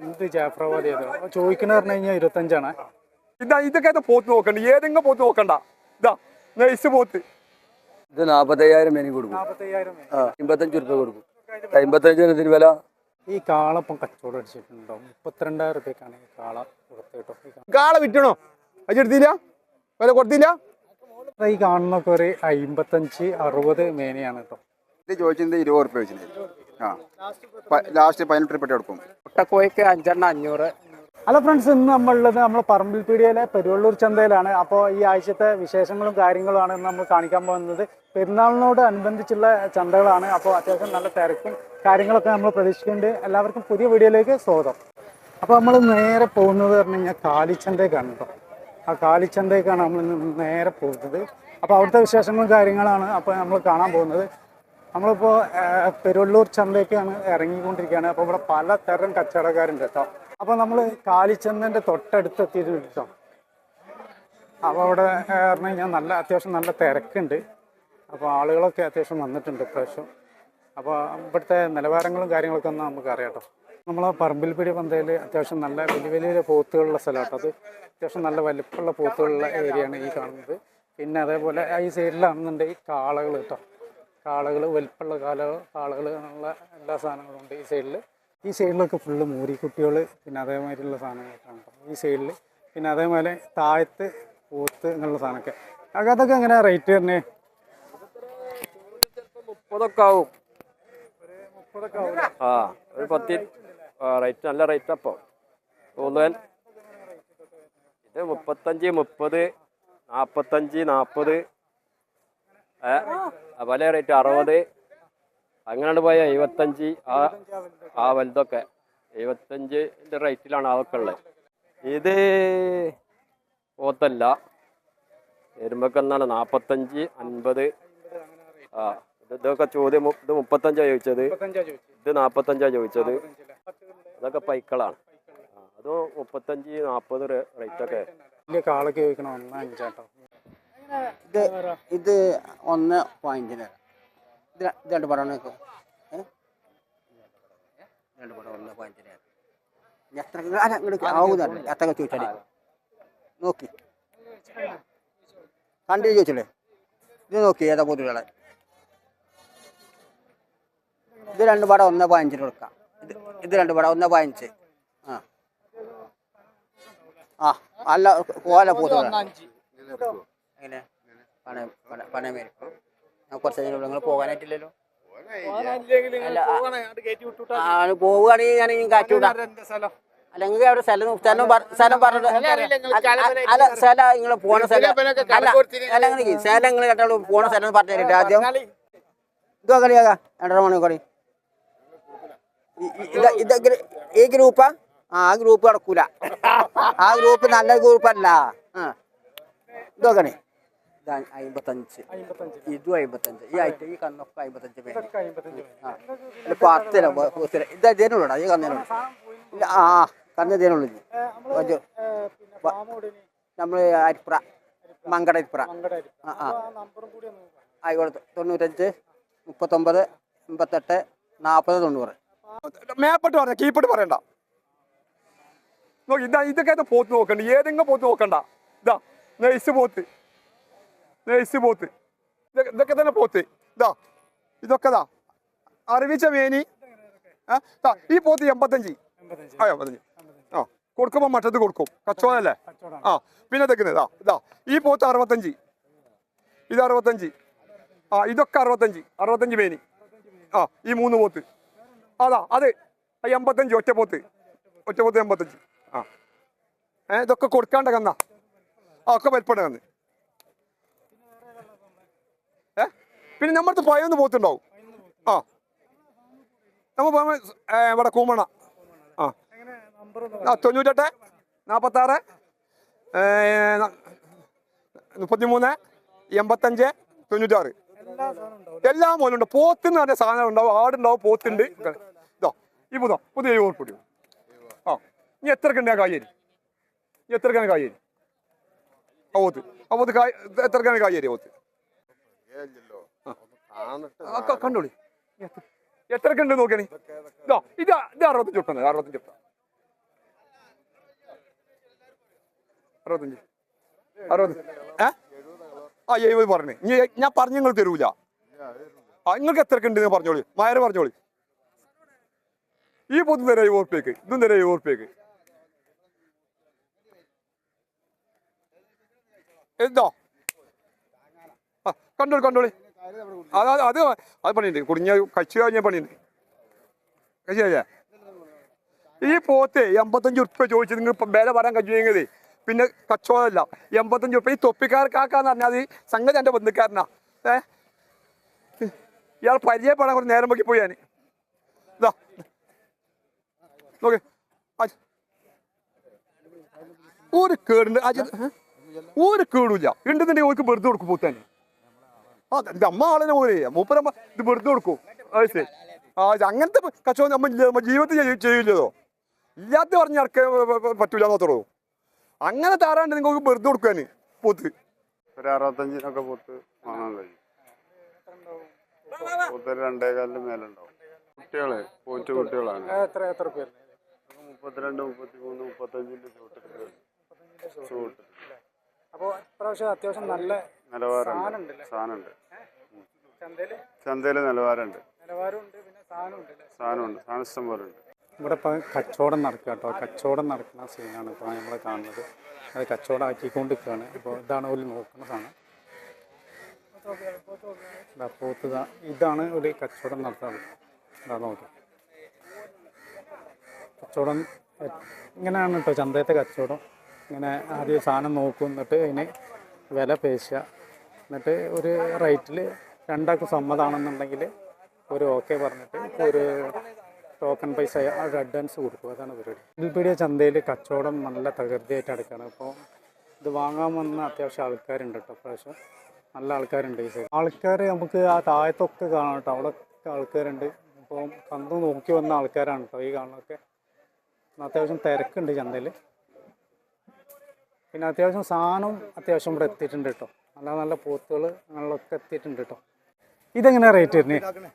എന്ത് ജാഫ്രാബാദി ചോദിക്കണ പറഞ്ഞു കഴിഞ്ഞാൽ ഇരുപത്തഞ്ചാണ്. ഇതാ ഇതൊക്കെ പോത്ത് നോക്കണ്ട. ഏതെങ്കിലും പോത്ത് നോക്കണ്ട. ഇതാ നൈസ് പോത്ത്. ഇത് നാപ്പത്തയ്യായിരം മേനി കൊടുക്കും. അമ്പത്തഞ്ച് രൂപ കൊടുക്കും. അമ്പത്തഞ്ചിന് ഇതിന് വില? ഈ കാള ഇപ്പം കച്ചവടം അടിച്ചിട്ടുണ്ടോ? മുപ്പത്തിരണ്ടായിരം റുപ്യക്കാണ് ഈ കാള കൊടുത്ത് കേട്ടോ. ഈ കാ- കാള വിറ്റണോ? അജെടുത്തില്ല വില കൊടുത്തില്ല? ഈ കാണുന്നൊക്കെ ഒരു അമ്പത്തഞ്ച് അറുപത് മേനയാണ് കേട്ടോ. ഇത് ചോദിച്ചത് ഇരുപത് റുപ്യ വെച്ചിട്ട് ആ. ലാസ്റ്റ് പതിനെട്ട് ഉറുപ്പ്യ കൊടുക്കും. മുട്ടക്കോയ്ക്ക് അഞ്ചെണ്ണം അഞ്ഞൂറ്. ഹലോ ഫ്രണ്ട്സ് ഇന്ന് നമ്മളുള്ളത് നമ്മൾ പറമ്പിൽ പീടിയയിലെ പെരുവള്ളൂർ ചന്തയിലാണ്. അപ്പോൾ ഈ ആഴ്ചത്തെ വിശേഷങ്ങളും കാര്യങ്ങളുമാണ് ഇന്ന് നമ്മൾ കാണിക്കാൻ പോകുന്നത്. പെരുന്നാളിനോട് അനുബന്ധിച്ചുള്ള ചന്തകളാണ്. അപ്പോൾ അത്യാവശ്യം നല്ല തിരക്കും കാര്യങ്ങളൊക്കെ നമ്മൾ പ്രതീക്ഷിക്കുന്നുണ്ട്. എല്ലാവർക്കും പുതിയ വീഡിയോയിലേക്ക് സ്വാഗതം. അപ്പോൾ നമ്മൾ നേരെ പോകുന്നത് പറഞ്ഞു കഴിഞ്ഞാൽ കാലിച്ചന്തയ്ക്കാണ് കേട്ടോ. ആ കാലിച്ചന്തയ്ക്കാണ് നമ്മൾ ഇന്ന് നേരെ പോകുന്നത്. അപ്പോൾ അവിടുത്തെ വിശേഷങ്ങളും കാര്യങ്ങളാണ് അപ്പോൾ നമ്മൾ കാണാൻ പോകുന്നത്. നമ്മളിപ്പോൾ പെരുവള്ളൂർ ചന്തയ്ക്കാണ് ഇറങ്ങിക്കൊണ്ടിരിക്കുകയാണ്. അപ്പോൾ ഇവിടെ പലതരം കച്ചവടക്കാരുണ്ട് കേട്ടോ. അപ്പോൾ നമ്മൾ കാലിച്ചന്തന്റെ തൊട്ടടുത്ത് എത്തിയിട്ടുണ്ട് കേട്ടോ അവിടെ പറഞ്ഞു കഴിഞ്ഞാൽ നല്ല അത്യാവശ്യം നല്ല തിരക്കുണ്ട്. അപ്പോൾ ആളുകളൊക്കെ അത്യാവശ്യം വന്നിട്ടുണ്ട് ഇപ്രാവശ്യം. അപ്പോൾ ഇവിടുത്തെ നിലവാരങ്ങളും കാര്യങ്ങളൊക്കെ ഒന്ന് നമുക്ക് അറിയാം കേട്ടോ. നമ്മൾ പറമ്പിൽ പിടി പന്തയിൽ അത്യാവശ്യം നല്ല വലിയ വലിയ പോത്തുകളുള്ള സ്ഥലമാണ് അത് അത്യാവശ്യം നല്ല വലിപ്പമുള്ള പോത്തുകളുള്ള ഏരിയയാണ് ഈ കാണുന്നത്. പിന്നെ അതേപോലെ ഈ സൈഡിലാണെന്നുണ്ടെങ്കിൽ കാളകൾ കേട്ടോ. കാളകൾ വലിപ്പമുള്ള കാല കാളകൾ അങ്ങനെയുള്ള എല്ലാ സാധനങ്ങളും ഉണ്ട് ഈ സൈഡിൽ ഈ സൈഡിലൊക്കെ ഫുള്ള് മൂരിക്കുട്ടികൾ പിന്നെ അതേമാതിരിയുള്ള സാധനങ്ങളൊക്കെ ഉണ്ട്. ഈ സൈഡിൽ പിന്നെ അതേപോലെ താഴത്ത് പോത്ത് എന്നുള്ള സാധനമൊക്കെ. അതൊക്കെ എങ്ങനെയാണ് റേറ്റ് തന്നെ മുപ്പതൊക്കെ ആവും. മുപ്പതൊക്കെ ആവും ആ ഒരു പത്തി റേറ്റ് നല്ല റേറ്റ് അപ്പോൾ തോന്നുവാൻ ഇത് മുപ്പത്തഞ്ച് മുപ്പത് നാൽപ്പത്തഞ്ച് നാൽപ്പത് പല റേറ്റ് അറുപത്. അങ്ങനെയാണ് പോയ എഴുപത്തഞ്ച്. ആ ആ വലുതൊക്കെ. എഴുപത്തഞ്ചിന്റെ റേറ്റിലാണ് അതൊക്കെ ഉള്ളത്. ഇത് പോത്തല്ല. എരുമ്പൊക്കെ എന്താണ് നാൽപ്പത്തഞ്ച് അൻപത്. ആ ഇത് ഇതൊക്കെ ചോദ്യം ഇത് മുപ്പത്തഞ്ചാ ചോദിച്ചത്? ഇത് നാപ്പത്തഞ്ചാ ചോദിച്ചത്? അതൊക്കെ പൈക്കളാണ്. അത് മുപ്പത്തഞ്ച് നാൽപ്പത് റേറ്റൊക്കെ വലിയ കാളൊക്കെ ചോദിക്കണം ഒന്ന് അഞ്ചാട്ടോ. ഇത് ഇത് ഒന്ന് പോയിന്റിന് ഇത് ര- ഇത് രണ്ട് പടം നോക്കൂ രണ്ട് പടം ഒന്ന് പോയിന്റിന് എത്ര കാലം ഇങ്ങോട്ട് ആവുന്നല്ല എത്ര ചോദിച്ചാൽ നോക്കി. കണ്ടു ചോദിച്ചില്ലേ? ഇത് നോക്കി ഏതാ പൊതുകളെ ഇത് രണ്ട് പടം ഒന്ന് പതിനഞ്ചിന് കൊടുക്കാം. ഇത് ഇത് രണ്ട് പടം ഒന്ന് പതിനഞ്ച് ആ. ആ അല്ല കോല പൊതുകളെ എങ്ങനെ പണയം ഞാൻ കുറച്ച് കഴിഞ്ഞ് നിങ്ങൾ പോകാനായിട്ടില്ലല്ലോ? ആണ് പോവുകയാണെങ്കിൽ ഞാൻ ഇനി കാറ്റ് വിടാം. അല്ലെങ്കിൽ അവിടെ സ്ഥലം? സ്ഥലം സ്ഥലം പറഞ്ഞത്? അല്ല- സ്ഥലം നിങ്ങൾ പോണ സ്ഥലം. അല്ല അല്ല സ്ഥലം നിങ്ങൾ കേട്ടോ പോണ സ്ഥലം പറഞ്ഞു തരട്ടെ ആദ്യം. ഇതോ കളിയാകാ രണ്ടര മണി കളി ഇ- ഇ- ഇത് ഈ ഗ്രൂപ്പാ? ആ ആ ഗ്രൂപ്പ് നടക്കൂല. ആ ഗ്രൂപ്പ് നല്ല ഗ്രൂപ്പല്ല. ആ. ഇതോ കളി. ഇത് അമ്പത്തഞ്ച് ഇതും അമ്പത്തഞ്ച് ഈ ഐറ്റം ഈ കണ്ണൊക്കെ അമ്പത്തഞ്ച് പേര്. ആ. ഇത് പത്തിന പത്തിന ഇത് ഇതിനുള്ളൂടാ ഈ കന്നിനുള്ളൂ ഇല്ല ആ ആ കന്ന് ഇതിനുള്ളൂ ഇനി. നമ്മൾ അരിപ്ര മങ്കട അരിപ്ര ആ ആ. ആയിക്കോട്ടെ തൊണ്ണൂറ്റഞ്ച് മുപ്പത്തൊമ്പത് എൺപത്തെട്ട് നാൽപ്പത് തൊണ്ണൂറ്. മേപ്പെട്ട് പറഞ്ഞ കീപ്പിട്ട് പറയണ്ട. നോക്കി ഇതാ ഇതൊക്കെ പോത്ത് നോക്കണ്ട. ഏതെങ്കിലും പോത്ത് നോക്കണ്ട. ഇതാ നൈസ് പോത്ത്. നൈസ് പോത്ത് ഇതൊക്കെ തന്നെ പോത്ത്. ഇതാ ഇതൊക്കെ ദാ. അറിവിച്ച മേനി. ആ, ഈ പോത്ത് എൺപത്തഞ്ച്. ആ എൺപത്തഞ്ച്. ആ കൊടുക്കുമ്പോൾ മറ്റത് കൊടുക്കും. കച്ചവടമല്ലേ ആ പിന്നെ തെക്കുന്നത് ഇതാ ഇതാ ഈ പോത്ത് അറുപത്തഞ്ച്. ഇത് അറുപത്തഞ്ച്. ആ ഇതൊക്കെ അറുപത്തഞ്ച്. അറുപത്തഞ്ച് മേനി. ആ ഈ മൂന്ന് പോത്ത്. അതാ അത് എൺപത്തഞ്ച് ഒറ്റ പോത്ത്. ഒറ്റ പോത്ത് എൺപത്തഞ്ച്. ആ. ഏ ഇതൊക്കെ കൊടുക്കാണ്ട കന്ന. ആ ഒക്കെ വലിപ്പട കന്ന് ഏ പിന്നെ നമ്മുടെ പതിനൊന്ന് പോത്തുണ്ടാവും. ആ. നമ്മൾ ഇവിടെ കൂമണ. ആ. ആ തൊണ്ണൂറ്റെട്ട് നാൽപ്പത്താറ് മുപ്പത്തിമൂന്ന് എൺപത്തഞ്ച് തൊണ്ണൂറ്റാറ്. എല്ലാ മോനുണ്ട്. പോത്ത് എന്ന് പറഞ്ഞ സാധനം ഉണ്ടാവും. ആടുണ്ടാവും പോത്തുണ്ട്. ഇതോ ഈ പുതോ പുതിയ എഴുപത് പൊടി ആ. ഇനി എത്രക്കുണ്ട് കായേരി ഇനി എത്രക്കാണ് കായേരി ആ പോത്ത്. ആ പോത്ത് കായ് എത്രക്കാണ് കായേരി പോത്ത്? കണ്ടോളി. എത്ര കണ്ട് നോക്കണേ ഇതാ ഇത് ഇത് അറുപത്തഞ്ച് ഉറുപ്പ അറുപത്തഞ്ച് ഉറുപ്പ അറുപത്തഞ്ച്. അറുപത്. ഏ? ആ എഴുപത് ഞാൻ പറഞ്ഞു നിങ്ങൾ തരൂല. ആ നിങ്ങൾക്ക് എത്ര കണ്ട് എന്ന് പറഞ്ഞോളി. മയര് പറഞ്ഞോളി. ഈ പൊതു തരാം എഴുപത് ഇതും തരാം എഴുപത് എന്തോ? ആ കണ്ടോളി കണ്ടോളി. അത് അത് അത് പണിയുണ്ട്. കുടുങ്ങിയ കച്ചു കഴിഞ്ഞ പണിയുണ്ട്. കച്ചു കഴിഞ്ഞ? ഈ പോത്തെ എൺപത്തഞ്ച് ഉറുപ്പ്യ ചോദിച്ചു നിങ്ങൾ ഇപ്പം വില പറയാൻ കഴിയുമെങ്കിൽ പിന്നെ കച്ചവടമല്ല. എൺപത്തഞ്ച് ഉറുപ്പ്യ ഈ തൊപ്പിക്കാർക്കാക്കാന്ന് പറഞ്ഞാൽ അത് സംഗതി എന്റെ ബന്ധുക്കാരനാ. ഏ? ഇയാൾ പരിചയപ്പെടാൻ കുറച്ച് നേരം നോക്കി പോയി ഞാൻ. ഇതാ. നോക്ക്. ഒരു കേടുണ്ട്? ഒരു കേടില്ല ഉണ്ടെന്നുണ്ടെങ്കിൽ ഓർക്ക് വെറുതെ കൊടുക്കും പോത്താൻ ആ ഇത് അമ്മ ആളിനെ പോലെ. മൂപ്പരമ്മ ഇത് വെറുതെ കൊടുക്കും. അത് ശരി. ആ ഇത് അങ്ങനത്തെ കച്ചവടം നമ്മൾ ഇല്ല- നമ്മ ജീവിതത്തിൽ ചെയ്യ- ചെയ്യില്ലതോ? ഇല്ലാത്ത പറഞ്ഞ ഇറക്കാൻ പറ്റൂല എന്നത്രോ അങ്ങനെ താരാണ്ട് നിങ്ങൾക്ക് വെറുതെ കൊടുക്കാൻ പോത്ത്. ഒരു അറുപത്തഞ്ചിനൊക്കെ പോത്ത് വാങ്ങാൻ കഴിയും. പോത്ത് രണ്ടേകാലിന് മേലുണ്ടാവും. കുട്ടികളെ പോറ്റ് കുട്ടികളാണ്. എത്ര എത്ര പേര് മുപ്പത്തിരണ്ട് മുപ്പത്തി മൂന്ന് മുപ്പത്തഞ്ചിന്റെ ചൂട്ടിട്ട് ചൂട്ട് അപ്പോൾ ഇപ്രാവശ്യം അത്യാവശ്യം നല്ല നിലവാരം സാധനം സാധനമുണ്ട്. ചന്തയിൽ ചന്തയിൽ നിലവാരമുണ്ട്. നിലവാരമുണ്ട് പിന്നെ സാധനമുണ്ട് സാധനം ഇഷ്ടം പോലെ ഉണ്ട്. ഇവിടെ ഇപ്പം കച്ചവടം നടക്കുക കേട്ടോ. കച്ചവടം നടക്കുന്ന സീനാണ് ഇപ്പോൾ നമ്മൾ കാണുന്നത്. അത് കച്ചവടം ആക്കിക്കൊണ്ടിരിക്കുകയാണ്. ഇപ്പോൾ ഇതാണ് ഒരു നോക്കുന്ന സാധനം. പോത്ത് ഇതാണ് ഒരു കച്ചവടം നടത്തുന്നത് ഇതാ നോക്കി. കച്ചവടം ഇങ്ങനെയാണ് കേട്ടോ ചന്തയത്തെ കച്ചവടം. ഇങ്ങനെ ആദ്യം സാധനം നോക്കും. എന്നിട്ട് അതിന് വില പേശുക. എന്നിട്ട് ഒരു റേറ്റിൽ രണ്ടാൾക്ക് സമ്മതമാണെന്നുണ്ടെങ്കിൽ ഒരു ഓക്കെ പറഞ്ഞിട്ട് ഒരു ടോക്കൺ പൈസ ഒരു അഡ്വാൻസ് കൊടുക്കും. അതാണ് പരിപാടി. ഇതിൽപ്പീടിയ ചന്തയിൽ കച്ചവടം നല്ല തകൃതിയായിട്ട് നടക്കുകയാണ് അപ്പോൾ ഇത് വാങ്ങാൻ വന്ന അത്യാവശ്യം ആൾക്കാരുണ്ട് കേട്ടോ. പ്രാവശ്യം നല്ല ആൾക്കാരുണ്ട് ഈ സൈഡ് ആൾക്കാർ നമുക്ക് ആ താഴത്തൊക്കെ കാണാം കേട്ടോ. അവിടെ ആൾക്കാരുണ്ട്. അപ്പോൾ കന്ന് നോക്കി വന്ന ആൾക്കാരാണ് കേട്ടോ ഈ കാണുന്നൊക്കെ അത്യാവശ്യം തിരക്കുണ്ട് ചന്തയിൽ പിന്നെ അത്യാവശ്യം സാധനം അത്യാവശ്യം ഇവിടെ എത്തിയിട്ടുണ്ട് കേട്ടോ. നല്ല നല്ല പോത്തുകൾ അങ്ങനെയുള്ളതൊക്കെ എത്തിയിട്ടുണ്ട് കേട്ടോ ഇതെങ്ങനെ റേറ്റ് വരുന്നത്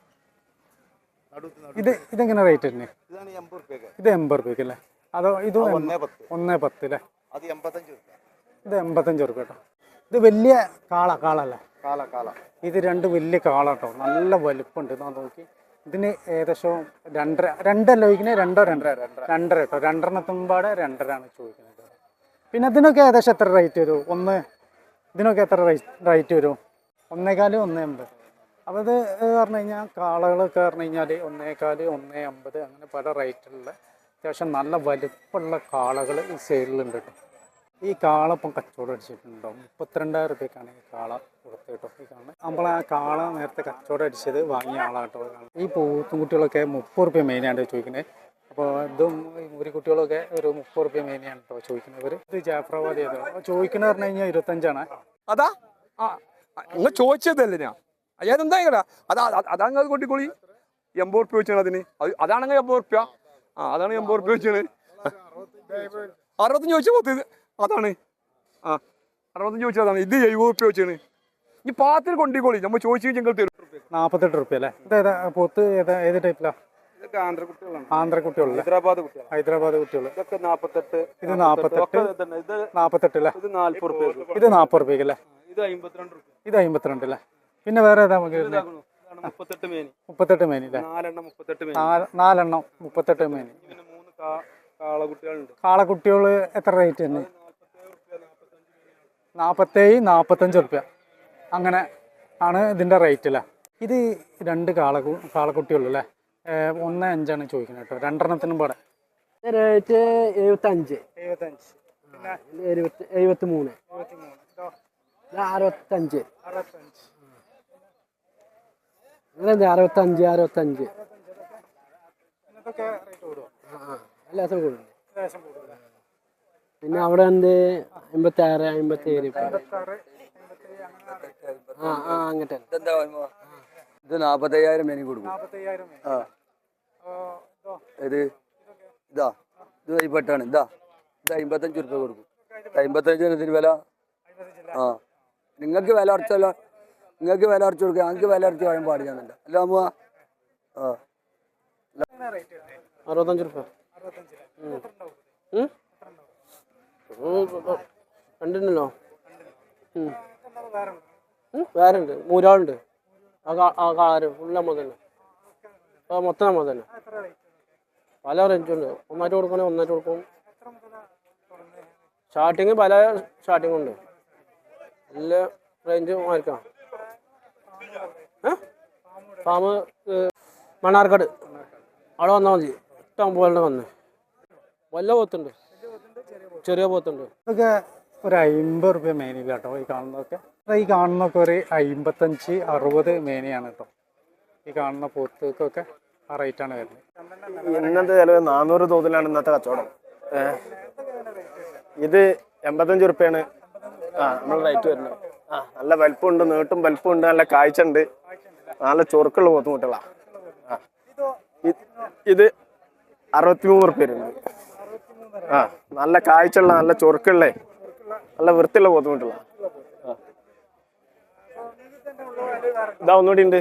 ഇത് ഇതെങ്ങനെ റേറ്റ് വരുന്നത് ഇത് എൺപത് റുപ്യക്ക് അല്ലേ? അതോ ഇത് ഒന്നേ പത്ത്. അല്ലേ? ഇത് എൺപത്തഞ്ച് റുപ്യ കേട്ടോ ഇത് വലിയ കാള കാളല്ലേ? കാള കാള. ഇത് രണ്ട് വലിയ കാള കേട്ടോ നല്ല വലുപ്പമുണ്ട് ഞാൻ നോക്കി. ഇതിന് ഏകദേശം രണ്ടര രണ്ടല്ല ചോദിക്കുന്നത് രണ്ടോ രണ്ടര? രണ്ടര കേട്ടോ രണ്ടെണ്ണത്തുമ്പാടെ രണ്ടരാണ് ചോദിക്കുന്നത്. പിന്നെ ഇതിനൊക്കെ ഏകദേശം എത്ര റേറ്റ് വരും? ഒന്ന് ഇതിനൊക്കെ എത്ര റേറ്റ് വരും? ഒന്നേകാൽ ഒന്നേ അമ്പത് അപ്പോൾ ഇത് പറഞ്ഞു കഴിഞ്ഞാൽ കാളകളൊക്കെ പറഞ്ഞു കഴിഞ്ഞാൽ ഒന്നേകാൽ ഒന്നേ അമ്പത് അങ്ങനെ പല റേറ്റിലുള്ള അത്യാവശ്യം നല്ല വലുപ്പമുള്ള കാളകൾ ഈ സൈഡിലുണ്ട് കേട്ടോ. ഈ കാള ഇപ്പം കച്ചവടം അടിച്ചിട്ടുണ്ടോ? മുപ്പത്തിരണ്ടായിരം റുപ്യക്കാണ് ഈ കാള കൊടുത്തത് കേട്ടോ. ഈ കാണുന്നത് നമ്മൾ ആ കാള നേരത്തെ കച്ചവടം അടിച്ചത് വാങ്ങിയ ആളാട്ടോ ഈ പൂത്തും കുട്ടികളൊക്കെ മുപ്പത് റുപ്യ മെയിനായിട്ട് ചോദിക്കുന്നത് അപ്പോൾ ഇതും ഒരു കുട്ടികളൊക്കെ ഒരു മുപ്പത് റുപ്യ മെയിനാണ് കേട്ടോ ചോദിക്കുന്നത് ഇവർ ഇത് ജാഫ്രാബാദ് ചെയ്തോ ചോദിക്കുന്നത് പറഞ്ഞു കഴിഞ്ഞാൽ ഇരുപത്തഞ്ചാണ്. അതാ? ആ നിങ്ങൾ ചോദിച്ചതല്ലേ ഞാൻ അയ്യാതെന്താ എന്താ അതാ അതാ- അതാണ് അത് കൊട്ടിക്കുളി. എൺപത് റുപ്യ വെച്ചാണ് അതിന്. അത് അതാണെങ്കിൽ എൺപത് റുപ്യ? ആ അതാണ് എൺപത് റുപ്യ വെച്ചാണ്. അറുപത്തഞ്ച് ചോദിച്ചാൽ പോത്ത്. അതാണ്. ആ അറുപത്തഞ്ച് ചോദിച്ചാൽ അതാണ്. ഇത് എഴുപത് റുപ്യ വെച്ചാണ്. ഈ പാത്തിൽ കൊണ്ടിക്കോളി. നമ്മൾ ചോദിച്ചു ഞങ്ങൾ തരും. നാൽപ്പത്തെട്ട് റുപ്യ അല്ലേ? ഇത് ഏതാ പോത്ത് ഏതാ ഏത് ടൈപ്പിലാണ് ഇതൊക്കെ ആന്ധ്രക്കുട്ടികളാണ് ആന്ധ്ര കുട്ടികളല്ലേ ഹൈദരാബാദ് കുട്ടികൾ ഹൈദരാബാദ് കുട്ടികൾ ഇതൊക്കെ നാപ്പത്തെട്ട് ഇത് നാപ്പത്തെട്ട്. നാൽപ്പത്തെട്ട് അല്ലേ ഇത് നാല്പത് റുപ്യ ഇത് നാപ്പത് റുപ്യക്ക് അല്ലേ? ഇത് അമ്പത്തിരണ്ട് ഇത് അമ്പത്തിരണ്ട് അല്ലേ? പിന്നെ വേറെ ഏതാ മുപ്പത്തെട്ട് മേനി. അല്ലേ? നാലെണ്ണം മുപ്പത്തെട്ട് മേനി. നാല് നാലെണ്ണം മുപ്പത്തെട്ട് മേനി. പിന്നെ മൂന്ന് കാ- കാളകുട്ടികളുണ്ട് കാളക്കുട്ടികൾ എത്ര റേറ്റ് തന്നെ? നാൽപ്പത്തേഴ് നാൽപ്പത്തഞ്ച് റുപ്യ. അങ്ങനെ ആണ് ഇതിന്റെ റേറ്റ് അല്ലേ? ഇത് രണ്ട് കാള കാളക്കുട്ടിയുള്ളൂ അല്ലേ? ഒന്ന് അഞ്ചാണ് ചോദിക്കുന്നത് കേട്ടോ. രണ്ടെണ്ണത്തിനും പാടെ. റേറ്റ് എഴുപത്തഞ്ച്. എഴുപത്തഞ്ച്. എഴുപത്തി എഴുപത്തി മൂന്ന് അറുപത്തഞ്ച്. അങ്ങനെ അറുപത്തഞ്ച് അറുപത്തഞ്ച്. എല്ലാത്തും കൂടുതൽ പിന്നെ അവിടെ എന്ത്? അമ്പത്തി ആറ് അമ്പത്തി ഏഴ് ആ ആ ഇത് നാപ്പത്തയ്യായിരം മേനി കൊടുക്കും. ആ. ഇതോ ഇത് ഇതാ കൈപ്പെട്ടാണ് ഇതാ ഇത് അമ്പത്തഞ്ച് റുപ്യ കൊടുക്കും അമ്പത്തഞ്ച് ഇതിന് വില ആ നിങ്ങൾക്ക് വില അടച്ചല്ല നിങ്ങൾക്ക് വില അടച്ചു കൊടുക്കുക ഞങ്ങൾക്ക് വില അടച്ച് പറയാൻ പാടില്ല അല്ല അമ്മ ആ അറുപത്തഞ്ച് റുപ്യ രണ്ടുണ്ടല്ലോ വേറെ ഉണ്ട് മൂരാളുണ്ട് ആ കാറ് ഫുള്ള് നമ്മൾ തന്നെ ആ മൊത്തം നമ്മൾ തന്നെ. പല റേഞ്ചുണ്ട് ഒന്നായിട്ട് കൊടുക്കണേ ഒന്നായിട്ട് കൊടുക്കും. സ്റ്റാർട്ടിങ് പല സ്റ്റാർട്ടിങ് ഉണ്ട്. എല്ലാ റേഞ്ചും ആയിരിക്കാം ഫാം മണ്ണാർക്കാട്. അവിടെ വന്നാൽ മതി. ഇഷ്ടം പോലെ വന്ന്. വല്ല പോത്തുണ്ട്. ചെറിയ പോത്തുണ്ട്. ഇതൊക്കെ ഒരു അമ്പത് റുപ്യ മേനില്ല കേട്ടോ ഈ കാണുന്നതൊക്കെ. ഈ കാണുന്നൊക്കെ ഒരു അമ്പത്തഞ്ച് അറുപത് മേനിയാണ് കേട്ടോ. ഈ കാണുന്ന പോത്തുകൾക്കൊക്കെ ആ റേറ്റാണ് വരുന്നത്. ഇന്നത്തെ ചിലവ് നാനൂറ് തോതിലാണ് ഇന്നത്തെ കച്ചവടം. ഇത് എൺപത്തഞ്ച് റുപ്യാണ്. ആ നമ്മൾ റേറ്റ് വരുന്നത്. ആ നല്ല വലിപ്പമുണ്ട് നീട്ടും വലിപ്പമുണ്ട് നല്ല കാഴ്ച ഉണ്ട് നല്ല ചൊറുക്കുള്ള പോത്തുമുട്ടുള്ള ആ. ഇത് അറുപത്തിമൂന്ന് റുപ്യ വരുന്നുണ്ട് ആ നല്ല കാഴ്ച ഉള്ള നല്ല ചൊറുക്കുള്ള നല്ല വൃത്തിയുള്ള പോത്തുമുട്ടുള്ള ആ. ഇതാ ഒന്നുകൂടി ഉണ്ട്.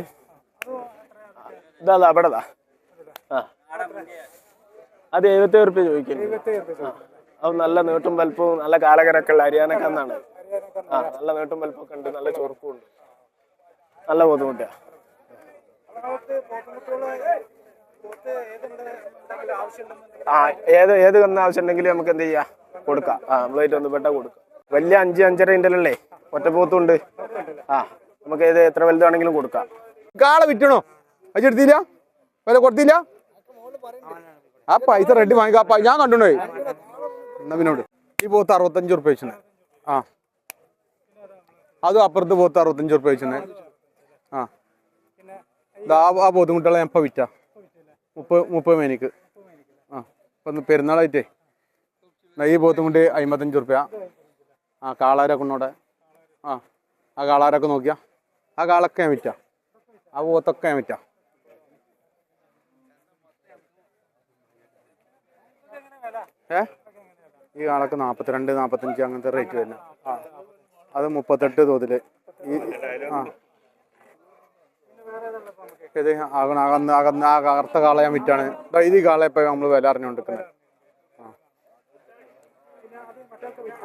ഇതാ അവിടെതാ ആ. അത് എഴുപത്തി റുപ്യ ചോദിക്കുന്നു. അത് നല്ല നീട്ടും വലുപ്പവും നല്ല കാലകരൊക്കെ ഉള്ള ഹരിയാനൊക്കെ എന്നാണ് ആ നല്ല നീട്ടും വലുപ്പമൊക്കെ ഉണ്ട് നല്ല ചൊറുക്കും ഉണ്ട്. നല്ല ബുദ്ധിമുട്ടാ ആ ഏത് ഏത് കന്ന് ആവശ്യമുണ്ടെങ്കിലും നമുക്ക് എന്ത് ചെയ്യാം? കൊടുക്കാം. ആ നമ്മളായിട്ട് ബന്ധപ്പെട്ട കൊടുക്കാം. വലിയ അഞ്ച് അഞ്ചര ഇന്റലല്ലേ ഒറ്റപ്പോത്തുണ്ട് ആ നമുക്ക് ഏത് എത്ര വലുതാണെങ്കിലും കൊടുക്കാം. കാളെ വിറ്റണോ? അത് എടുത്തില്ല? വില കൊടുത്തില്ല? ആ പൈസ റെഡി വാങ്ങിക്കാ. ഞാൻ കണ്ടുണ്ടോ പിന്നോട് ഈ പോത്ത് അറുപത്തഞ്ച് ഉറുപ്പ്യ വെച്ചിന്. ആ. അതും അപ്പുറത്ത് പോത്ത് അറുപത്തഞ്ച് ഉറുപ്പ്യ വെച്ചിന്. ആ. ആ- പോത്തും കുട്ടികളെ ഞാൻ ഇപ്പം വിറ്റ. മുപ്പത് മുപ്പത് മേനിക്ക്. ആ. ഇപ്പം പെരുന്നാളായിട്ടേ. എന്നാ ഈ പോത്തും കൊണ്ട് അമ്പത്തഞ്ച് ഉറുപ്പ്യ. ആ കാളാരൊക്കെ ഉണ്ടോടെ ആ. ആ കാളാരൊക്കെ നോക്കിയാ. ആ കാളൊക്കെ ഞാൻ വിറ്റ. ആ പോത്തൊക്കെ ഞാൻ വിറ്റ. ഏ? ഈ ആളൊക്കെ നാൽപ്പത്തിരണ്ട് നാൽപ്പത്തഞ്ച് അങ്ങനത്തെ റേറ്റ് വരുന്നത് ആ. അത് മുപ്പത്തെട്ട് തോതിൽ. ഈ ആ. ഇത് അകന്ന അകന്ന് അകന്ന് ആ കറുത്ത കാള ഞാൻ വിറ്റാണ്. ഇത് കാള ഇപ്പൊ നമ്മൾ വില അറിഞ്ഞുകൊണ്ടിരിക്കുന്നത്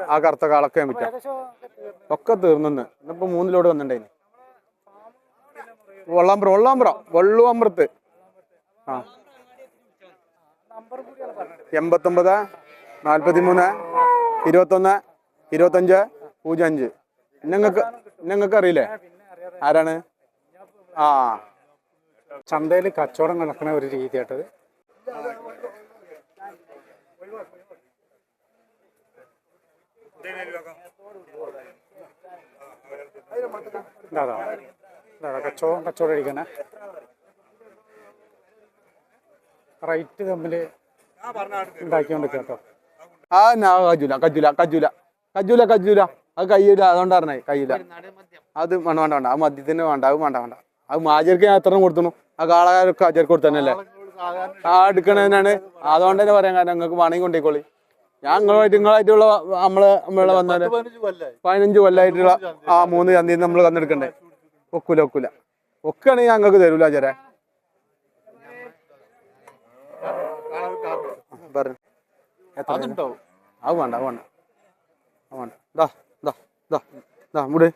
ആ. കറുത്ത കാളൊക്കെ ഞാൻ വിറ്റാ. ഒക്കെ തീർന്നു ഇന്നിപ്പോ മൂന്നിലോട് വന്നിട്ടുണ്ടായിന് വെള്ളാമ്പ്ര വെള്ളാമ്പ്ര വെള്ളുവാമ്പ്രത്ത് ആ. എൺപത്തൊമ്പത് നാൽപ്പത്തി മൂന്ന് ഇരുപത്തൊന്ന് ഇരുപത്തഞ്ച് പൂജ്യം അഞ്ച് നിങ്ങൾക്ക് നിങ്ങൾക്ക് അറിയില്ലേ ആരാണ്? ആ. ചന്തയിൽ കച്ചവടം നടക്കുന്ന ഒരു രീതിയായിട്ടത് ഇതാ കച്ചവടം കച്ചവടം അടിക്കണേ റൈറ്റ് തമ്മിൽ ഉണ്ടാക്കിക്കൊണ്ട് കേട്ടോ ആ നാ കജൂല കജൂല കജൂല. കജൂല കജൂല. അത് കയ്യൂല അതുകൊണ്ട് പറഞ്ഞേ കയ്യൂല. അത് വേണ്ട വേണ്ട വേണ്ട. ആ മദ്യത്തിന് വേണ്ട അത് വേണ്ട വേണ്ട. അത് മാജർക്ക് ഞാൻ എത്ര കൊടുത്തണു ആ കാളകാരൊക്കെ ആചാർക്ക് കൊടുത്തന്നല്ലേ? ആ എടുക്കണതിനാണ് അതുകൊണ്ട് തന്നെ പറയാൻ കാരണം നിങ്ങൾക്ക് വേണമെങ്കിൽ കൊണ്ടേക്കോളി. ഞാൻ നിങ്ങളുമായിട്ട് നിങ്ങളായിട്ടുള്ള നമ്മൾ നമ്മളെ വന്നാൽ പതിനഞ്ച് കൊല്ലായിട്ടുള്ള ആ മൂന്ന് ചന്തയിൽ നമ്മൾ കന്നെടുക്കണ്ടേ ഒക്കൂല ഒക്കൂല. ഒക്കുകയാണെങ്കിൽ ഞങ്ങൾക്ക് തരൂല ചേരാ പറഞ്ഞു. അത് വേണ്ട അത് വേണ്ട. അത് വേണ്ട. ദാ ദാ ദാ ദാ മുട്.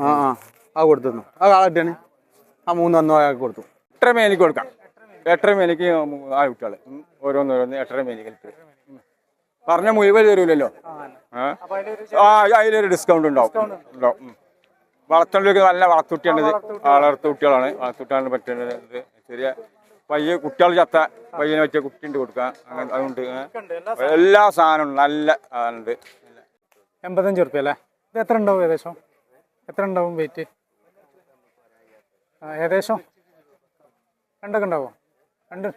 ആ ആ ആ കൊടുത്തു ആ കാളട്ടിയാണ് ആ മൂന്ന് അന്നോ അയാൾക്ക് കൊടുത്തു. എട്ടര മേനിക്ക് കൊടുക്കാം. എട്ടര മേനിക്ക് ആ കുട്ടികളെ. ഓരോന്നോരോന്ന് എട്ടര മേനിക്ക് പറഞ്ഞ മുഴുവൻ തരൂലല്ലോ? ആ. അതിലൊരു ഡിസ്കൗണ്ട് ഉണ്ടാവും. ഉണ്ടാവും. വളർത്തുള്ളിലേക്ക് നല്ല വളർത്തുട്ടിയാണിത് വളർത്തു കുട്ടികളാണ് വളർത്തുട്ടിയാണ് പറ്റുന്നത്. ചെറിയ പയ്യ കുട്ടികൾ ചത്ത പയ്യനെ വെച്ച കുട്ടിയുണ്ട് കൊടുക്കുക അങ്ങനെ അതുകൊണ്ട് ഏ. എല്ലാ സാധനവും നല്ല ഉണ്ട്. എൺപത്തഞ്ച് റുപ്യ അല്ലേ? ഇത് എത്ര ഉണ്ടാവും ഏകദേശം? എത്ര ഉണ്ടാവും വെയിറ്റ് ഏകദേശം? രണ്ടൊക്കെ ഉണ്ടാവോ? രണ്ട്.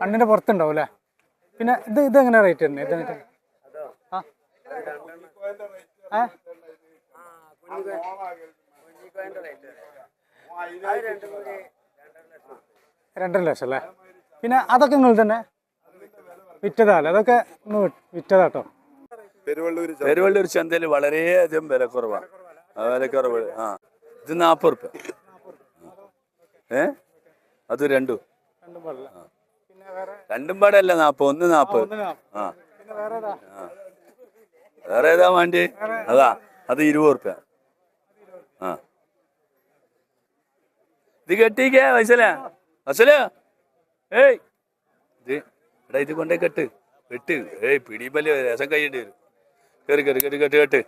രണ്ടിന്റെ പുറത്തുണ്ടാവും അല്ലേ? പിന്നെ ഇത് ഇത് എങ്ങനെ റേറ്റ് വരുന്നത് ഇത് എങ്ങനെ? ആ. ഏ? രണ്ടര ലക്ഷം അല്ലേ? പിന്നെ അതൊക്കെ നിങ്ങൾ തന്നെ വിറ്റതാല്ലേ അതൊക്കെ ഒന്ന് വിറ്റതാട്ടോ പെരുവള്ളൂർ ചന്തയിൽ വളരെയധികം വില കുറവാണ് വില വിലക്കുറവ്. ആ. ഇത് നാൽപ്പത് റുപ്യ. ഏ? അത് രണ്ടും. രണ്ടും പാടല്ല? നാൽപ്പത് ഒന്ന് നാൽപ്പത് ആ വേറെ ഏതാ? വേണ്ടി? അതാ. അത് ഇരുപത് റുപ്യ. ആ. ഇത് കെട്ടിക്കേ വയസ്സല വസല ഏയ്. ഇത് എടാ ഇത് കൊണ്ടേ കെട്ട്. കെട്ട്. ഏയ് പിടിപ്പല്ലേ രസം കഴിയേണ്ടി വരും. കയറി കയറി കയറി കെട്ട് കെട്ട്.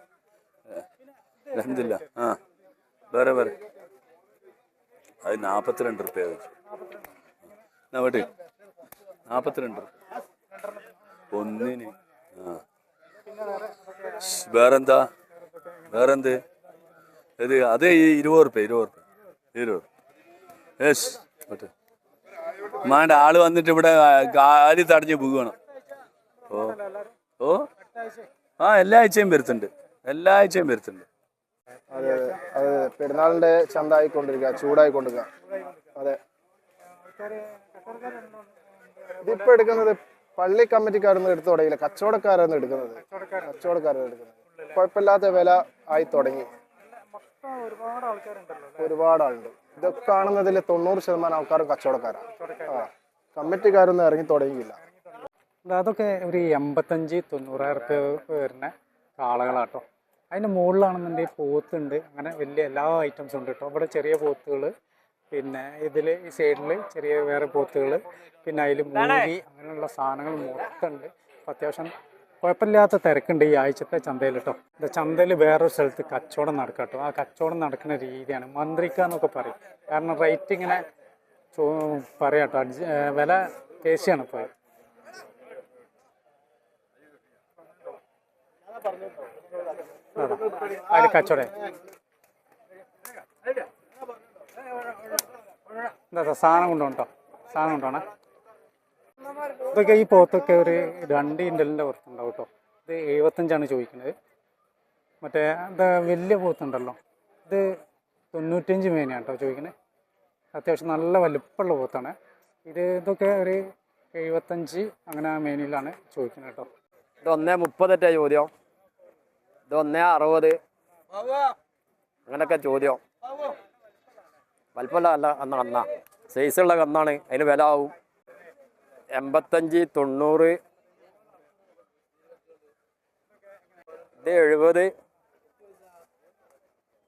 ആ. വേറെ വേറെ അത് നാൽപ്പത്തിരണ്ട് റുപ്യ എന്നാ വേട്ട് ഒന്നിന്. ആ. വേറെന്താ? വേറെന്ത്? ഇത് അതേ ഇരുപത് റുപ്യ ഇരുപത് റുപ്യ. ഇരുപത് യെസ് മറ്റേ മാണ്ട ആൾ വന്നിട്ട് ഇവിടെ കാലി തടഞ്ഞ് പോകണം ഓ ഓ. ആ എല്ലാ ആഴ്ചയും വരുത്തുണ്ട് എല്ലാ ആഴ്ചയും വരുത്തുണ്ട് അതെ അതെ. പെരുന്നാളിന്റെ ചന്തായിക്കൊണ്ടിരിക്കുക ചൂടായി ചൂടായിക്കൊണ്ടിരിക്കുക. അതെ. ഇതിപ്പോ എടുക്കുന്നത് പള്ളി കമ്മിറ്റിക്കാരൊന്നും എടുത്തു തുടങ്ങിയില്ല. കച്ചവടക്കാരാണ് എടുക്കുന്നത്. കച്ചവടക്കാരാണ് എടുക്കുന്നത്. കുഴപ്പമില്ലാത്ത വില ആയി തുടങ്ങി. ഒരുപാട് ആൾക്കാരുണ്ടല്ലോ ഒരുപാട് ആളുണ്ട് ഇതൊക്കെ കാണുന്നതിൽ തൊണ്ണൂറ് ശതമാനം ആൾക്കാരും കച്ചവടക്കാരാണ്. കമ്മിറ്റിക്കാരൊന്നും ഇറങ്ങി തുടങ്ങിയില്ല. അതൊക്കെ ഒരു എൺപത്തഞ്ച് തൊണ്ണൂറായിരം റുപ്യ വരുന്ന കാളകളാട്ടോ. അതിന്റെ മുകളിലാണെന്നുണ്ടെങ്കിൽ പോത്തുണ്ട്. അങ്ങനെ വലിയ എല്ലാ ഐറ്റംസും ഉണ്ട് കേട്ടോ ഇവിടെ ചെറിയ പോത്തുകൾ പിന്നെ ഇതിൽ ഈ സൈഡിൽ ചെറിയ വേറെ പോത്തുകൾ പിന്നെ അതിൽ മൂരി അങ്ങനെയുള്ള സാധനങ്ങൾ മൊത്തമുണ്ട് അപ്പോൾ അത്യാവശ്യം കുഴപ്പമില്ലാത്ത തിരക്കുണ്ട് ഈ ആഴ്ചത്തെ ചന്തയിൽ കേട്ടോ. ഇത് ചന്തയിൽ വേറൊരു സ്ഥലത്ത് കച്ചവടം നടക്കുക കേട്ടോ. ആ കച്ചവടം നടക്കുന്ന രീതിയാണ്. മന്ത്രിക്ക എന്നൊക്കെ പറയും. കാരണം റേറ്റ് ഇങ്ങനെ ചോ പറയാം കേട്ടോ. അഡ്ജ വില പേശിയാണ് ഇപ്പോൾ അതിൽ കച്ചവടം. എന്താ സാധനം കൊണ്ടുണ്ടോ സാധനം കൊണ്ടാണ് ഇതൊക്കെ ഈ പോത്തൊക്കെ ഒരു രണ്ട് ഇന്റലിന്റെ പുറത്തുണ്ടാവും കേട്ടോ. ഇത് എഴുപത്തഞ്ചാണ് ചോദിക്കുന്നത്. മറ്റേ എന്താ വലിയ പോത്തുണ്ടല്ലോ. ഇത് തൊണ്ണൂറ്റഞ്ച് മേനയാണ് കേട്ടോ ചോദിക്കുന്നത്. അത്യാവശ്യം നല്ല വലുപ്പമുള്ള പോത്താണ്. ഇത് ഇതൊക്കെ ഒരു എഴുപത്തഞ്ച് അങ്ങനെ ആ മേനിയിലാണ് ചോദിക്കുന്നത് കേട്ടോ. ഇത് ഒന്നേ മുപ്പതെറ്റാ ചോദ്യം. ഇത് ഒന്നേ അറുപത്. അങ്ങനൊക്കെ ചോദ്യം. വലുപ്പമുള്ള അല്ല അന്ന കന്ന സൈസുള്ള കന്നാണ്. അതിന് വില ആവും. എൺപത്തഞ്ച് തൊണ്ണൂറ്. ഇത് എഴുപത്.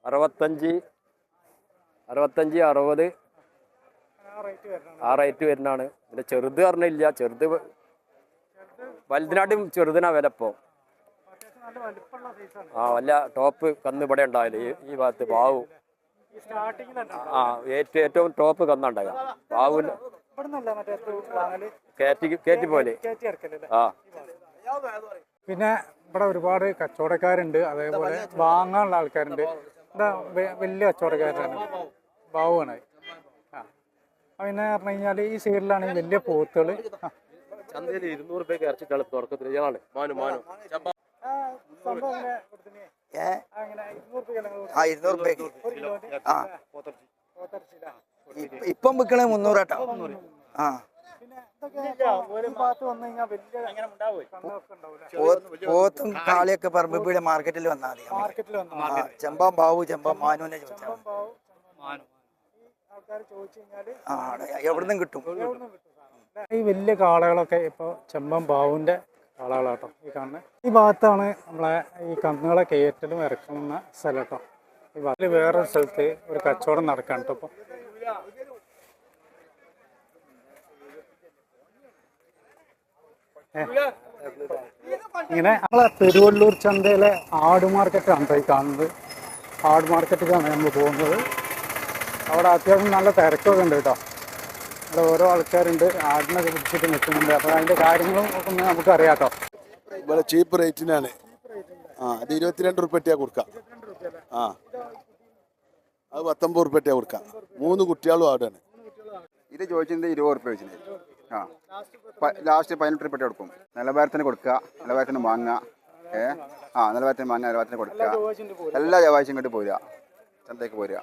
അറുപത്തഞ്ച്. അറുപത്തഞ്ച് അറുപത്. ആ റേറ്റ് വരുന്നതാണ്. പിന്നെ ചെറുത് പറഞ്ഞില്ല. ചെറുത് വലുതിനാട്ടും ചെറുതിനാ വില ഇപ്പോൾ ആ വല്ല ടോപ്പ് കന്ന് ഇവിടെ ഉണ്ടാവില്ല? ഈ ഭാഗത്ത് ബാവു. ആ ഏറ്റവും ഏറ്റവും ടോപ്പ് കന്നുണ്ടാകാം ബാവുവിന് പോലെ. ആ. പിന്നെ ഇവിടെ ഒരുപാട് കച്ചവടക്കാരുണ്ട്. അതേപോലെ വാങ്ങാനുള്ള ആൾക്കാരുണ്ട്. എന്താ വലിയ കച്ചവടക്കാരാണ്. ബാവുമാണ് ആ. പിന്നെ പറഞ്ഞു കഴിഞ്ഞാൽ ഈ സൈഡിലാണെങ്കിൽ വലിയ പോത്തുകൾ ചന്തയിൽ ഇരുന്നൂറ് രൂപയ്ക്ക് ഇറച്ചിട്ടാണ് തുടക്കത്തിൽ ഇയാളാണ്. മാനു മാനു. ആ ഇരുന്നൂറ് രൂപയ്ക്ക് ആ. ഇപ്പ- ഇപ്പം വിൽക്കണേ മുന്നൂറാട്ടോ. കേട്ടോ ആ. പോത്തും കാളിയൊക്കെ പറമ്പിയുടെ മാർക്കറ്റിൽ വന്നാൽ മതി. മാർക്കറ്റിൽ വന്നു ആ ചെമ്പം ബാവു ചെമ്പാൻ മാനുവിനെ ചോദിച്ചാൽ എവിടുന്നും കിട്ടും. ഈ വലിയ കാളകളൊക്കെ ഇപ്പൊ ചെമ്പം ബാവുന്റെ കാളകളാട്ടോ ഈ കാണുന്നത് ഈ ഭാഗത്താണ് നമ്മളെ ഈ കന്നുകളെ കയറ്റലും ഇറക്കുന്ന സ്ഥലം കേട്ടോ. ഈ ഭാഗത്തിൽ വേറൊരു സ്ഥലത്ത് ഒരു കച്ചവടം നടക്കാൻ കേട്ടോ ഇപ്പോൾ ഇങ്ങനെ നമ്മളെ തിരുവള്ളൂർ ചന്തയിലെ ആട് മാർക്കറ്റാണ് ഈ കാണുന്നത്. ആട് മാർക്കറ്റിലാണ് നമ്മൾ പോകുന്നത്. അവിടെ അത്യാവശ്യം നല്ല തിരക്കൊക്കെ ഉണ്ട് കേട്ടോ. അവിടെ ഓരോ ആൾക്കാരുണ്ട്. ആടിനൊക്കെ പിടിച്ചിട്ട് നിൽക്കുന്നുണ്ട്. അപ്പോൾ അതിന്റെ കാര്യങ്ങളും ഒക്കെ ഒന്ന് നമുക്ക് അറിയാം കേട്ടോ. ഇവിടെ ചീപ്പ് റേറ്റിനാണ്. ആ അത് ഇരുപത്തിരണ്ട് റുപ്യ കൊടുക്കാം. ആ. അത് പത്തൊമ്പത് ഉറുപ്പ്യ കൊടുക്കാം. മൂന്ന് കുട്ടികളും അവിടെയാണ്. ഇത് ചോദിച്ചത് ഇരുപത് ഉറുപ്പ്യ വെച്ചിട്ട് ആ. ലാസ്റ്റ് പതിനെട്ട് ഉറുപ്പ്യ കൊടുക്കും. നിലവാരത്തിന് കൊടുക്കുക നിലവാരത്തിന് വാങ്ങുക ഏ? ആ നിലവാരത്തിന് വാങ്ങുക നിലവാരത്തിന് കൊടുക്കുക. എല്ലാ ചൊവ്വാഴ്ചയും ഇങ്ങോട്ട് പോരുക. ചന്തയ്ക്ക് പോരുക.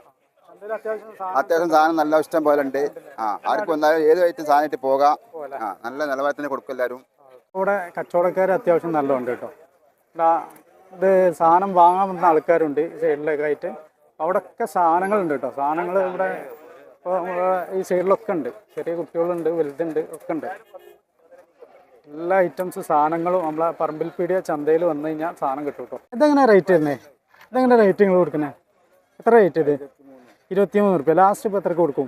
അത്യാവശ്യം സാധനം നല്ല ഇഷ്ടം പോലെ ഉണ്ട്. ആ ആർക്കും എന്തായാലും ഏത് വൈറ്റും സാധനമായിട്ട് പോകാം. ആ നല്ല നിലവാരത്തിന് കൊടുക്കും എല്ലാവരും. ഇവിടെ കച്ചവടക്കാർ അത്യാവശ്യം നല്ലതുണ്ട് കേട്ടോ. ഇതാ ഇത് സാധനം വാങ്ങാൻ വന്ന ആൾക്കാരുണ്ട് ഈ സൈഡിലൊക്കെ ആയിട്ട് അവിടെയൊക്കെ സാധനങ്ങളുണ്ട് കേട്ടോ. സാധനങ്ങൾ ഇവിടെ ഇപ്പോൾ ഈ സൈഡിലൊക്കെ ഉണ്ട്. ചെറിയ കുട്ടികളുണ്ട് വലുതുണ്ട് ഒക്കെ ഉണ്ട്. എല്ലാ ഐറ്റംസ് സാധനങ്ങളും നമ്മളെ പറമ്പിൽ പീടിയ ചന്തയിൽ വന്നു കഴിഞ്ഞാൽ സാധനം കിട്ടും കേട്ടോ. ഇതെങ്ങനെ റേറ്റ് വരുന്നേ? ഇതെങ്ങനെ റേറ്റ് നിങ്ങൾ കൊടുക്കുന്നത് എത്ര റേറ്റ് ഇത്? ഇരുപത്തിമൂന്ന് റുപ്യ. ലാസ്റ്റ് ഇപ്പോൾ എത്രക്ക് കൊടുക്കും?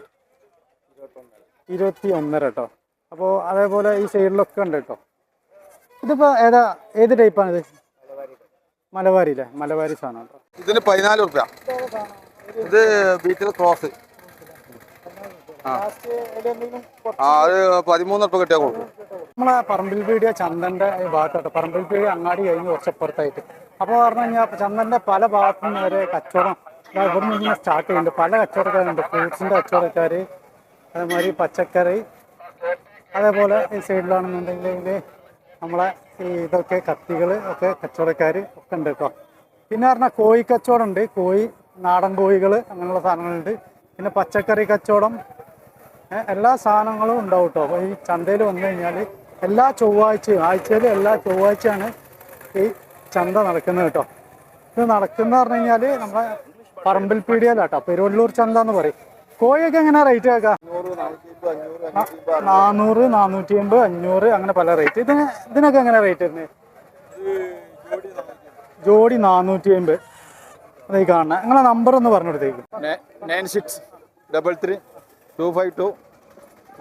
ഇരുപത്തി ഒന്നര കേട്ടോ അപ്പോൾ അതേപോലെ ഈ സൈഡിലൊക്കെ ഉണ്ട് കേട്ടോ ഇതിപ്പോൾ ഏതാ ഏത് ടൈപ്പാണിത് മലബാരിയില്ലേ മലബാരി സാധനം ഇതിന് പതിനാല് റുപ്യ ഇത് ബീറ്റിൽ ക്രോസ് ആ. അത് പതിമൂന്ന് റുപ്യ കിട്ടിയാൽ കൊടുക്കും. നമ്മളെ പറമ്പിൽ പീടിയ ചന്ദന്റെ ഭാഗത്തോട്ട്. പറമ്പിൽ പീടിയ അങ്ങാടി കഴിഞ്ഞ് കുറച്ചപ്പുറത്തായിട്ട്. അപ്പോൾ പറഞ്ഞു കഴിഞ്ഞാൽ ചന്ദന്റെ പല ഭാഗത്തു നിന്ന് വരെ കച്ചവടം ദാ ഇവിടുന്ന് ഇങ്ങനെ സ്റ്റാർട്ട് ചെയ്യുന്നുണ്ട്. പല കച്ചവടക്കാരുണ്ട്. ഫ്രൂട്ട്സിന്റെ കച്ചവടക്കാർ അതേമാതിരി പച്ചക്കറി അതേപോലെ ഈ സൈഡിലാണെന്നുണ്ടെങ്കിൽ നമ്മളെ ഇതൊക്കെ കത്തികൾ ഒക്കെ കച്ചവടക്കാർ ഒക്കെ ഉണ്ട് കേട്ടോ പിന്നെ പറഞ്ഞാൽ കോഴി കച്ചവടം ഉണ്ട് കോഴി നാടൻ കോഴികൾ അങ്ങനെയുള്ള സാധനങ്ങളുണ്ട്. പിന്നെ പച്ചക്കറി കച്ചവടം എല്ലാ സാധനങ്ങളും ഉണ്ടാവും കേട്ടോ അപ്പോൾ ഈ ചന്തയിൽ വന്നു കഴിഞ്ഞാൽ എല്ലാ ചൊവ്വാഴ്ചയും ആഴ്ചയിൽ എല്ലാ ചൊവ്വാഴ്ചയാണ് ഈ ചന്ത നടക്കുന്നത് കേട്ടോ ഇത് നടക്കുന്ന പറഞ്ഞു കഴിഞ്ഞാൽ നമ്മുടെ പറമ്പിൽ പീടിയാലാട്ടോ പെരുവള്ളൂർ ചന്ത എന്ന് പറയും. കോഴിയൊക്കെ എങ്ങനെ റേറ്റ് ആക്കാം നാനൂറ് നാനൂറ്റി അമ്പത് അഞ്ഞൂറ് അങ്ങനെ പല റേറ്റ് ഇതിന് ഇതിനൊക്കെ എങ്ങനെ റേറ്റ് വരുന്നത് ജോഡി നാനൂറ്റി അമ്പത് അതേ കാണുന്നത് നിങ്ങളെ നമ്പർ ഒന്ന് പറഞ്ഞു കൊടുത്തേക്കും. Nine six double three two five two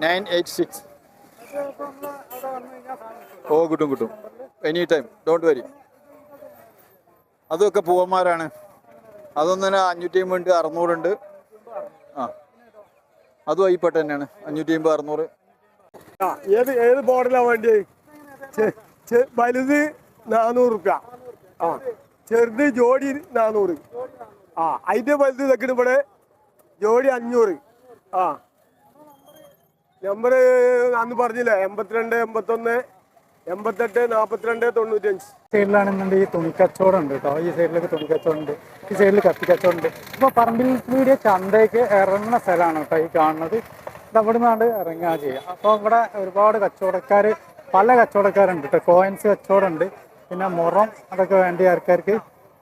nine eight six O കിട്ടും കിട്ടും. എനി ടൈം ഡോണ്ട് വരി അതൊക്കെ പൂവന്മാരാണ്. അതൊന്നിന് അഞ്ഞൂറ്റി അമ്പത് അറുന്നൂറുണ്ട് ആ. അതും അയ്യപ്പെട്ട തന്നെയാണ്. അഞ്ഞൂറ്റി അമ്പത് അറുന്നൂറ് ഏത് ഏത് ബോർഡിലാണ് വേണ്ടി വലുത് നാനൂറ് റുപ്യ. ആ ചെറുത് ജോഡി നാനൂറ്. ആ അതിന്റെ വലുത് ഇതൊക്കെ ഇവിടെ ജോഡി അഞ്ഞൂറ്. ആ. നമ്പർ അന്ന് പറഞ്ഞില്ലേ എൺപത്തിരണ്ട് എൺപത്തൊന്ന് എൺപത്തെട്ട് നാൽപ്പത്തിരണ്ട് തൊണ്ണൂറ്റഞ്ച് സൈഡിലാണെന്നുണ്ടെങ്കിൽ ഈ തുണിക്കച്ചവടം ഉണ്ട് കേട്ടോ. ഈ സൈഡിലൊക്കെ തുണിക്കച്ചവടം ഉണ്ട് ഈ സൈഡിൽ കത്തിക്കച്ചവടം ഉണ്ട് ഇപ്പോൾ പറമ്പിൽ വീടിയ ചന്തയ്ക്ക് ഇറങ്ങുന്ന സ്ഥലമാണ് കേട്ടോ ഈ കാണുന്നത്. ഇത് അവിടെ നിന്നാണ്ട് ഇറങ്ങുക ചെയ്യുക അപ്പോൾ ഇവിടെ ഒരുപാട് കച്ചവടക്കാർ പല കച്ചവടക്കാരുണ്ട് കേട്ടോ. കോയിൻസ് കച്ചവടം ഉണ്ട് പിന്നെ മുറം അതൊക്കെ വേണ്ട ആൾക്കാർക്ക്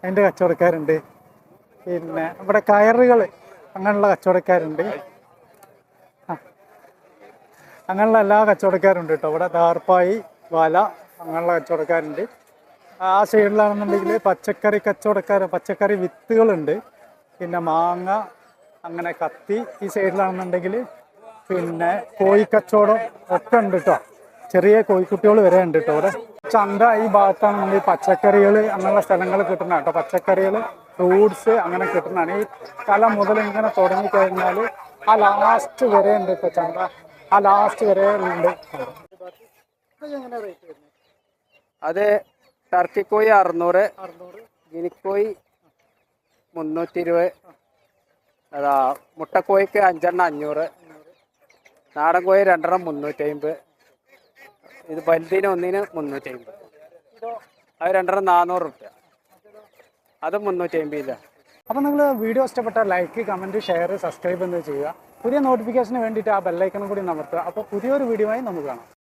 അതിന്റെ കച്ചവടക്കാരുണ്ട്. പിന്നെ ഇവിടെ കയറുകൾ അങ്ങനെയുള്ള കച്ചവടക്കാരുണ്ട്. അങ്ങനെയുള്ള എല്ലാ കച്ചവടക്കാരുണ്ട് കേട്ടോ. ഇവിടെ ദാർപ്പായി വല അങ്ങനെയുള്ള കച്ചവടക്കാരുണ്ട്. ആ സൈഡിലാണെന്നുണ്ടെങ്കിൽ പച്ചക്കറി കച്ചവടക്കാർ പച്ചക്കറി വിത്തുകളുണ്ട്. പിന്നെ മാങ്ങ അങ്ങനെ കത്തി ഈ സൈഡിലാണെന്നുണ്ടെങ്കിൽ പിന്നെ കോഴി കച്ചവടം ഒക്കെ ഉണ്ട് കേട്ടോ ചെറിയ കോഴിക്കുട്ടികൾ വരെ ഉണ്ട് കേട്ടോ അവിടെ. ചന്ത ഈ നമ്മൾ പച്ചക്കറികൾ അങ്ങനെയുള്ള സ്ഥലങ്ങൾ കിട്ടുന്ന കേട്ടോ പച്ചക്കറികൾ ഫ്രൂട്ട്സ് അങ്ങനെ കിട്ടുന്നതാണ്. ഈ തല മുതൽ ഇങ്ങനെ തുടങ്ങിക്കഴിഞ്ഞാൽ ആ ലാസ്റ്റ് വരെ ഉണ്ട് ഇപ്പോൾ ചന്ത. ആ ലാസ്റ്റ് വരെ ഉണ്ട്. അത് ടർക്കിക്കോയി അറുന്നൂറ് ഗിനിക്കോയി മുന്നൂറ്റി ഇരുപത് അതാ മുട്ടക്കോയിക്ക് അഞ്ചെണ്ണം അഞ്ഞൂറ് നാടൻ കോഴി രണ്ടെണ്ണം മുന്നൂറ്റി അമ്പത് ഇത് വലുതിന് ഒന്നിന് മുന്നൂറ്റി അമ്പത് അത് രണ്ടെണ്ണം നാനൂറ് റുപ്യ. അത് മുന്നൂറ്റി അമ്പതില്ല അപ്പോൾ നിങ്ങൾ വീഡിയോ ഇഷ്ടപ്പെട്ടാൽ ലൈക്ക് കമന്റ് ഷെയർ സബ്സ്ക്രൈബ് എന്ന് ചെയ്യുക. പുതിയ നോട്ടിഫിക്കേഷന് വേണ്ടിയിട്ട് ആ ബെല്ലൈക്കണം കൂടി അമർത്തുക. അപ്പോൾ പുതിയൊരു വീഡിയോ ആയി നമുക്ക് കാണാം.